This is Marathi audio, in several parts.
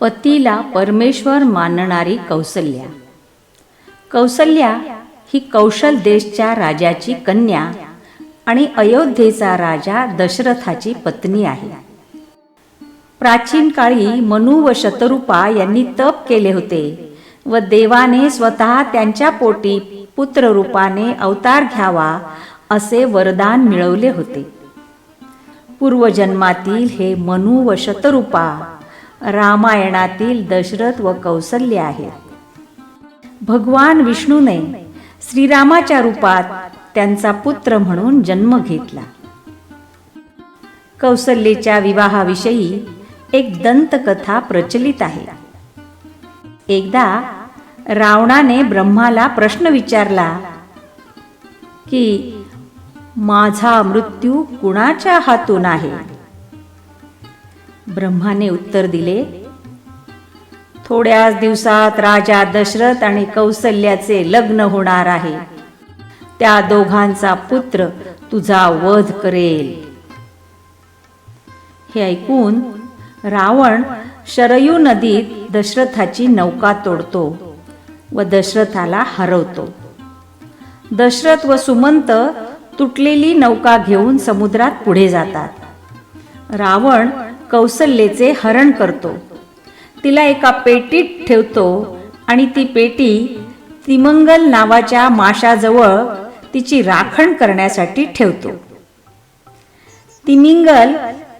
पतीला परमेश्वर मानणारी कौसल्या. कौसल्या ही कौशल देशच्या राजाची कन्या आणि अयोध्येचा राजा दशरथाची पत्नी आहे. प्राचीन काळी मनू व शतरूपा यांनी तप केले होते व देवाने स्वतः त्यांच्या पोटी पुत्ररूपाने अवतार घ्यावा असे वरदान मिळवले होते. पूर्वजन्मातील हे मनू व शतरूपा रामायणातील दशरथ व कौसल्य आहेत. भगवान विष्णूने श्रीरामाच्या रूपात त्यांचा पुत्र म्हणून जन्म घेतला. कौसल्येच्या विवाहाविषयी एक दंतकथा प्रचलित आहे. एकदा रावणाने ब्रह्माला प्रश्न विचारला की माझा मृत्यू कुणाच्या हातून आहे? ब्रह्माने उत्तर दिले. थोड्याच दिवसात राजा दशरथ आणि कौसल्याचे लग्न होणार आहे. त्या दोघांचा पुत्र तुझा वध करेल. हे ऐकून रावण शरयू नदीत दशरथाची नौका तोडतो व दशरथाला हरवतो. दशरथ व सुमंत तुटलेली नौका घेऊन समुद्रात पुढे जातात. रावण कौसल्येचे हरण करतो. तिला एका पेटीत ठेवतो आणि ती पेटी तिमंगल नावाच्या माशाजवळ तिची राखण करण्यासाठी ठेवतो. तिमिंगल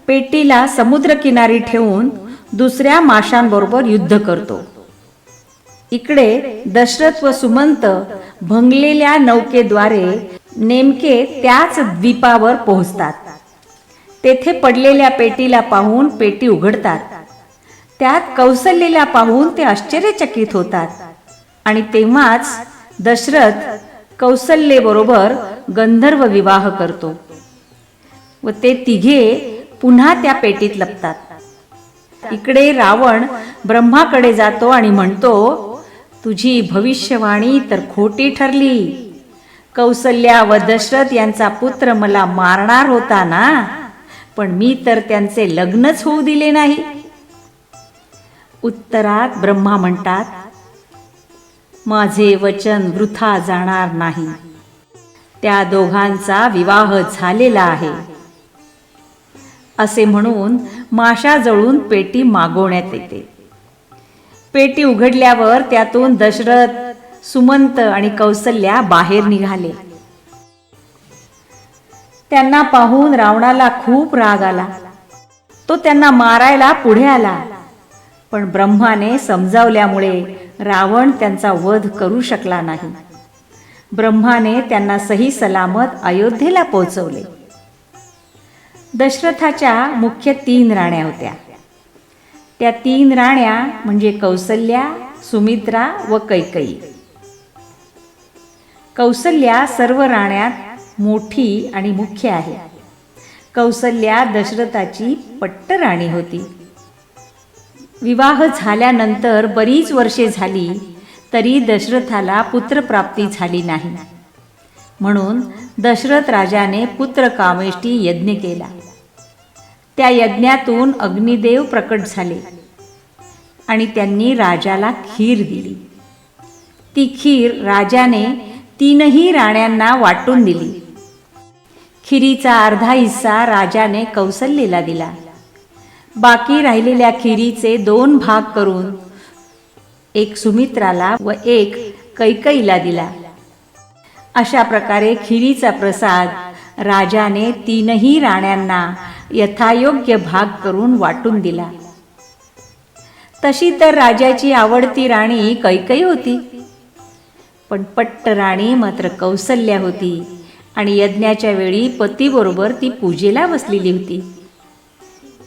पेटीला समुद्रकिनारी ठेवून दुसऱ्या माशांबरोबर युद्ध करतो. इकडे दशरथ व सुमंत भंगलेल्या नौकेद्वारे नेमके त्याच द्वीपावर पोहोचतात. तेथे पडलेल्या पेटीला पाहून पेटी उघडतात. त्यात कौसल्येला पाहून ते आश्चर्यचकित होतात. आणि तेव्हाच दशरथ कौसल्येबरोबर गंधर्व विवाह करतो. व ते तिघे पुन्हा त्या पेटीत लपतात. इकडे रावण ब्रह्माकडे जातो आणि म्हणतो तुझी भविष्यवाणी तर खोटी ठरली. कौसल्या व दशरथ यांचा पुत्र मला मारणार होता ना? पण मी तर त्यांचे लग्नच होऊ दिले नाही. उत्तरात ब्रह्मा म्हणतात माझे वचन वृथा जाणार नाही. त्या दोघांचा विवाह झालेला आहे. असे म्हणून माशा जळून पेटी मागवण्यात येते. पेटी उघडल्यावर त्यातून दशरथ सुमंत आणि कौसल्या बाहेर निघाले. त्यांना पाहून रावणाला खूप राग आला. तो त्यांना मारायला पुढे आला. पण ब्रह्माने समजावल्यामुळे रावण त्यांचा वध करू शकला नाही. ब्रह्माने त्यांना सही सलामत अयोध्येला पोहोचवले. दशरथाच्या मुख्य तीन राण्या होत्या. त्या तीन राण्या म्हणजे कौसल्या सुमित्रा व कैकई कौसल्या सर्व राण्यात मोठी आणि मुख्य आहे. कौसल्या दशरथाची पट्टराणी होती. विवाह झाल्यानंतर बरीच वर्षे झाली तरी दशरथाला पुत्रप्राप्ती झाली नाही. म्हणून दशरथ राजाने पुत्र कामेष्टी यज्ञ केला. त्या यज्ञातून अग्निदेव प्रकट झाले आणि त्यांनी राजाला खीर दिली. ती खीर राजाने तीनही राण्यांना वाटून दिली. खिरीचा अर्धा हिस्सा राजाने कौसल्येला दिला. बाकी राहिलेल्या खिरीचे दोन भाग करून एक सुमित्राला व एक कैकईला दिला. अशा प्रकारे खिरीचा प्रसाद राजाने तीनही राण्यांना यथायोग्य भाग करून वाटून दिला. तशी तर राजाची आवडती राणी कैकई होती. पण पट्ट राणी मात्र कौसल्या होती. आणि यज्ञाच्या वेळी पतीबरोबर ती पूजेला बसलेली होती.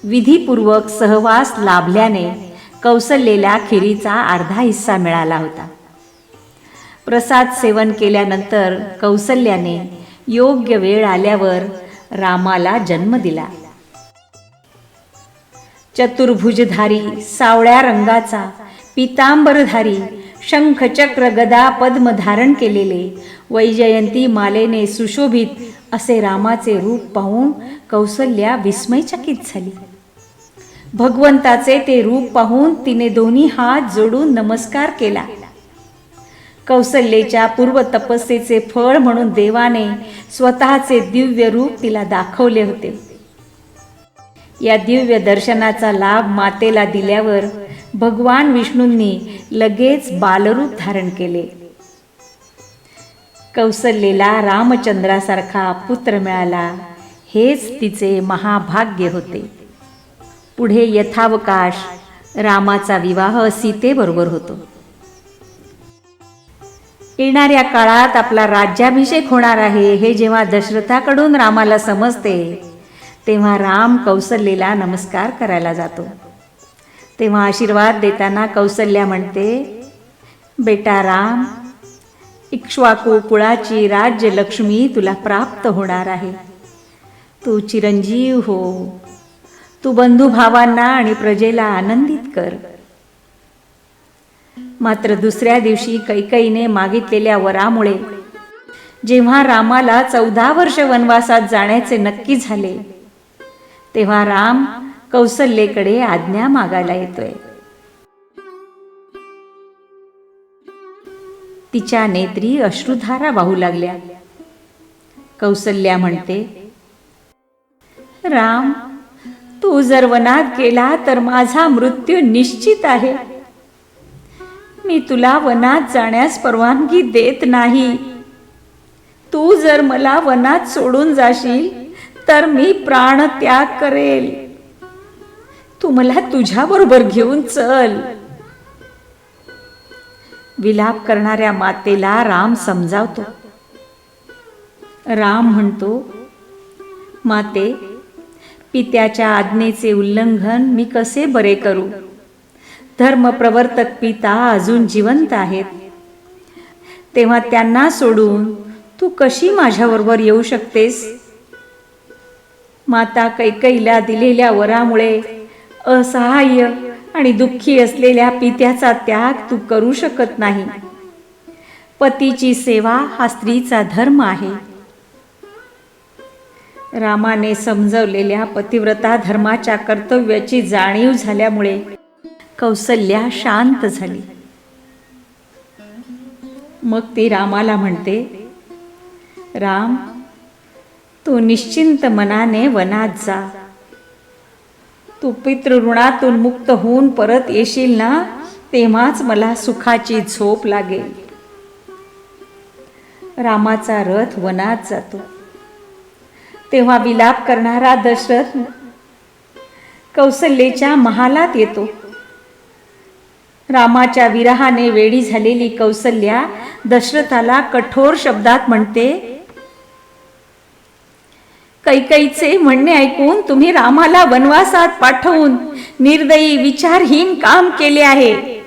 विधीपूर्वक सहवास लाभल्याने कौसल्येला खिरीचा अर्धा हिस्सा मिळाला होता. प्रसाद सेवन केल्यानंतर कौसल्याने योग्य वेळ आल्यावर रामाला जन्म दिला. चतुर्भुजधारी सावळ्या रंगाचा पितांबरधारी शंख चक्र गदा पद्म धारण केलेले. वैजयंती मालेने सुशोभित असे रामाचे रूप पाहून कौसल्या विस्मयचकित झाली. भगवंताचे ते रूप पाहून तिने दोन्ही हात जोडून नमस्कार केला. कौसल्येच्या पूर्व तपस्येचे फळ म्हणून देवाने स्वतःचे दिव्य रूप तिला दाखवले होते. या दिव्य दर्शनाचा लाभ मातेला दिल्यावर भगवान विष्णूंनी लगेच बालरूप धारण केले. कौसल्येला रामचंद्रासारखा पुत्र मिळाला हेच तिचे महाभाग्य होते. पुढे यथावकाश रामाचा विवाह सीतेबरोबर होतो. येणाऱ्या काळात आपला राज्याभिषेक होणार आहे हे जेव्हा दशरथाकडून रामाला समजते तेव्हा राम कौसल्येला नमस्कार करायला जातो. तेव्हा आशीर्वाद देताना कौसल्या म्हणते बेटा राम इक्ष्वाकू कुळाची राज्यलक्ष्मी तुला प्राप्त होणार आहे. तू चिरंजीव हो. तू बंधुभावांना आणि प्रजेला आनंदित कर. मात्र दुसऱ्या दिवशी कैकईने मागितलेल्या वरामुळे जेव्हा रामाला चौदा वर्ष वनवासात जाण्याचे नक्की झाले तेव्हा राम कौसल्येकडे आज्ञा मागायला येतोय. तिच्या नेत्री अश्रुधारा वाहू लागल्या. कौसल्या म्हणते राम तू जर वनात गेला तर माझा मृत्यू निश्चित आहे. मी तुला वनात जाण्यास परवानगी देत नाही. तू जर मला वनात सोडून जाशील तर मी प्राण त्याग करेल. तू मला तुझ्या बरोबर घेऊन चल. विलाप करणाऱ्या मातेला राम समजावतो. राम म्हणतो माते पित्याच्या आज्ञेचे उल्लंघन मी कसे बरे करू? धर्मप्रवर्तक पिता अजून जिवंत आहेत. तेव्हा त्यांना सोडून तू कशी माझ्याबरोबर येऊ शकतेस? माता कैकईला दिलेल्या वरामुळे असहाय्य आणि दुःखी असलेल्या पित्याचा त्याग तू करू शकत नाही. पतीची सेवा हा स्त्रीचा धर्म आहे. रामाने समजवलेल्या पतिव्रता धर्माच्या कर्तव्याची जाणीव झाल्यामुळे कौसल्या शांत झाली. मग ती रामाला म्हणते राम तू निश्चिंत मनाने वनात जा. तू पितृऋणातून मुक्त होऊन परत येशील ना तेव्हाच मला सुखाची झोप लागेल. रामाचा रथ वनात जातो. तेव्हा विलाप करणारा दशरथ कौसल्येच्या महालात येतो. रामाच्या विरहाने वेडी झालेली कौसल्या दशरथाला कठोर शब्दात म्हणते कैकईचे म्हणणे ऐकून तुम्ही रामाला वनवासात पाठवून निर्दयी विचारहीन काम केले आहे.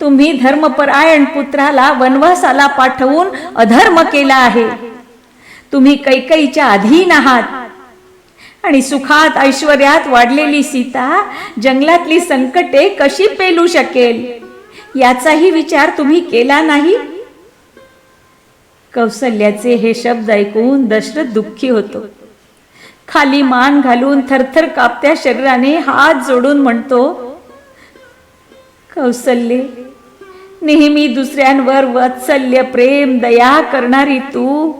तुम्ही धर्मपरायण पुत्राला वनवासाला पाठवून अधर्म केला आहे. तुम्ही कैकईच्या अधीन आहात. आणि सुखात ऐश्वर्यात वाढलेली सीता जंगलातली संकटे कशी पेलू शकेल? याचाही विचार तुम्ही केला नाही? कौसल्याचे हे शब्द ऐकून दशरथ दुःखी होतो. खाली मान घालून थरथर कापत्या शरीराने हात जोडून म्हणतो कौसल्ये नेहमी दुसऱ्यांवर वात्सल्य प्रेम दया करणारी तू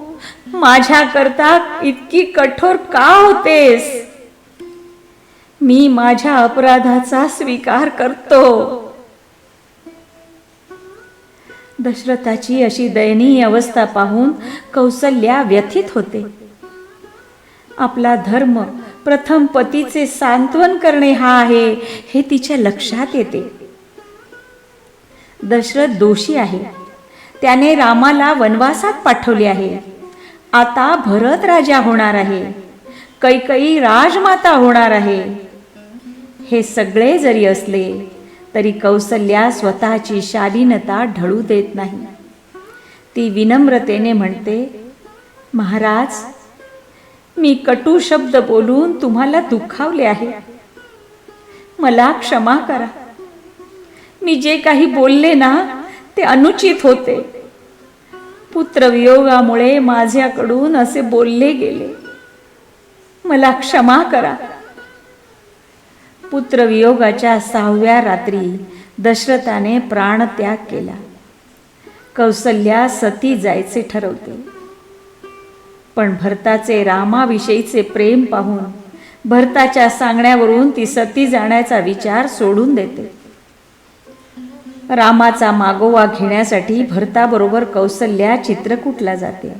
माझ्या करता इतकी कठोर का होतेस? मी माझ्या अपराधाचा स्वीकार करतो. दशरथाची अशी दयनीय अवस्था पाहून कौसल्या व्यथित होते. आपला धर्म प्रथम पतीचे सांत्वन करणे हा आहे हे तिच्या लक्षात येते. दशरथ दोषी आहे. त्याने रामाला वनवासात पाठवले आहे. आता भरत राजा होणार आहे. कैकई राजमाता होणार आहे. हे सगळे जरी असले तरी कौसल्या स्वतःची शालीनता ढळू देत नाही. ती विनम्रतेने म्हणते महाराज मी कटू शब्द बोलून तुम्हाला दुखावले आहे. मला क्षमा करा. मी जे काही बोलले ना ते अनुचित होते. पुत्रवियोगामुळे माझ्याकडून असे बोलले गेले. मला क्षमा करा. पुत्रवियोगाच्या सहाव्या रात्री दशरथाने प्राणत्याग केला. कौसल्या सती जायचे ठरवते. पण भरताचे रामाविषयीचे प्रेम पाहून भरताच्या सांगण्यावरून ती सती जाण्याचा विचार सोडून देते. रामाचा मागोवा घेण्यासाठी भरताबरोबर कौसल्या चित्रकूटला जाते.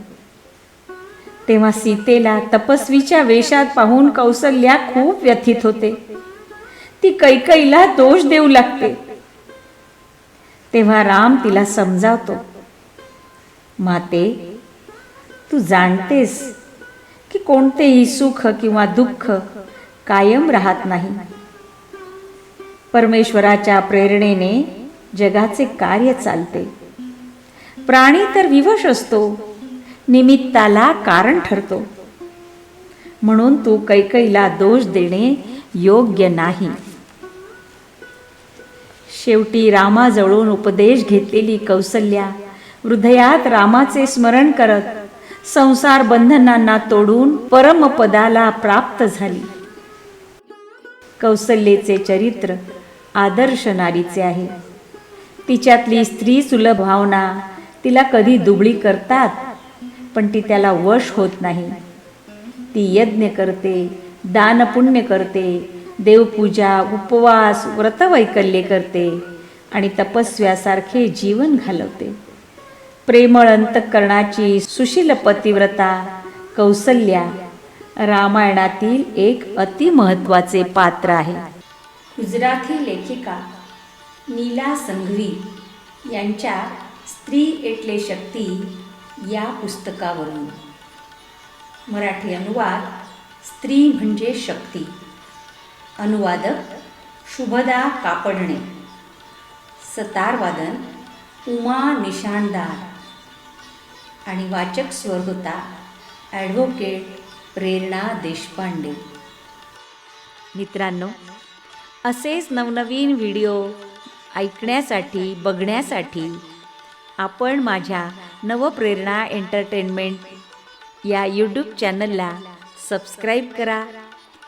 तेव्हा सीतेला तपस्वीच्या वेशात पाहून कौसल्या खूप व्यथित होते. ती कैकईला दोष देऊ लागते. तेव्हा राम तिला समजावतो माते तू जाणतेस की कोणतेही सुख किंवा दुःख कायम राहत नाही. परमेश्वराच्या प्रेरणेने जगाचे कार्य चालते. प्राणी तर विवश असतो निमित्ताला कारण ठरतो. म्हणून तू कैकईला दोष देणे योग्य नाही. शेवटी रामाजवळून उपदेश घेतलेली कौसल्या हृदयात रामाचे स्मरण करत संसार बंधनांना तोडून परमपदाला प्राप्त झाली. कौसल्येचे चरित्र आदर्श नारीचे आहे. तिच्यातली स्त्री सुलभ भावना तिला कधी दुबळी करतात पण ती त्याला वश होत नाही. ती यज्ञ करते दानपुण्य करते देवपूजा उपवास व्रतवैकल्ये करते आणि तपस्व्यासारखे जीवन घालवते. प्रेमळ अंतकरणाची सुशील पतिव्रता कौसल्या रामायणातील एक अतिमहत्वाचे पात्र आहे. गुजराती लेखिका नीला संघवी यांच्या स्त्री एटले शक्ती या पुस्तकावरून. मराठी अनुवाद स्त्री म्हणजे शक्ती. अनुवादक शुभदा कापडणे. सतारवादन उमा निशाणदार आणि वाचक स्वर होता ॲडव्होकेट प्रेरणा देशपांडे. मित्रांनो असेच नवनवीन व्हिडिओ ऐकण्यासाठी बघण्यासाठी आपण माझ्या नवप्रेरणा एंटरटेनमेंट या यूट्यूब चॅनलला सबस्क्राईब करा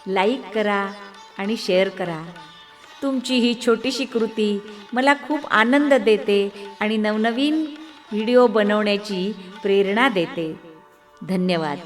लाईक करा आणि शेअर करा. तुमची ही छोटीशी कृती मला खूप आनंद देते आणि नवनवीन व्हिडिओ बनवण्याची प्रेरणा देते. धन्यवाद.